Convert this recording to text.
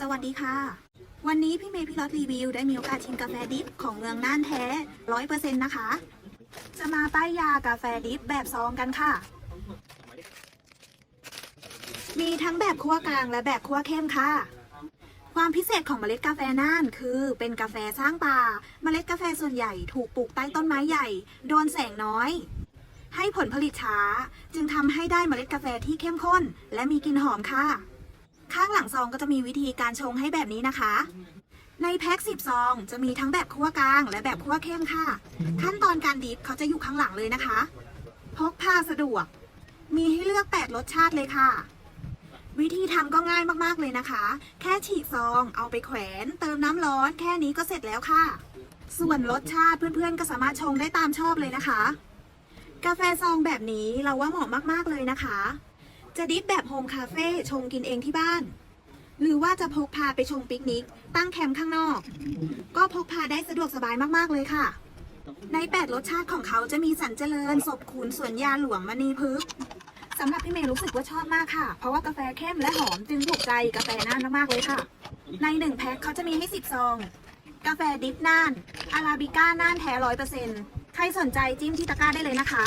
สวัสดีค่ะ วันนี้พี่เมย์พี่รถรีวิวได้มีโอกาสชิมกาแฟดิฟของเมืองน่านแท้ร้อยเปอร์เซ็นต์นะคะ จะมาป้ายยากาแฟดิฟแบบซองกันค่ะ มีทั้งแบบคั่วกลางและแบบคั่วเข้มค่ะ ความพิเศษของเมล็ดกาแฟน่านคือเป็นกาแฟสร้างป่า เมล็ดกาแฟส่วนใหญ่ถูกปลูกใต้ต้นไม้ใหญ่ โดนแสงน้อย ให้ผลผลิตช้า จึงทำให้ได้เมล็ดกาแฟที่เข้มข้น และมีกลิ่นหอมค่ะ ข้างหลังซองก็จะมีวิธีการชงให้แบบนี้นะคะ ในแพ็ค10ซองจะมีทั้งแบบคั่วกลาง และแบบคั่วเข้มค่ะ ขั้นตอนการดิฟเขาจะอยู่ข้างหลังเลยนะคะ พกพาสะดวก มีให้เลือก 8 รสชาติเลยค่ะ วิธีทำก็ง่ายมากๆเลยนะคะ แค่ฉีกซองเอาไปแขวน เติมน้ำร้อน แค่นี้ก็เสร็จแล้วค่ะ ส่วนรสชาติเพื่อนๆก็สามารถชงได้ตามชอบเลยนะคะ กาแฟซองแบบนี้เราว่าเหมาะมากๆเลยนะคะ จะดิฟแบบโฮมคาเฟ่ชงกินเองที่บ้าน หรือว่าจะพกพาไปชงปิกนิก ตั้งแคมป์ข้างนอก ก็พกพาได้สะดวกสบายมาก ๆ เลยค่ะ ใน 8 รสชาติของเขาจะมีสันเจริญศพขุนสวนยาหลวงมณีพฤกษ์สำหรับพี่เมย์รู้สึกว่าชอบมากค่ะ เพราะว่ากาแฟเข้มและหอมจึงถูกใจกาแฟน่านมากๆเลยค่ะ ในหนึ่งแพ็คเขาจะมีให้10ซอง กาแฟดิฟน่านอาราบิก้าน่านแท้ร้อยเปอร์เซ็นต์ใครสนใจจิ้มที่ตะกร้าได้เลยนะคะ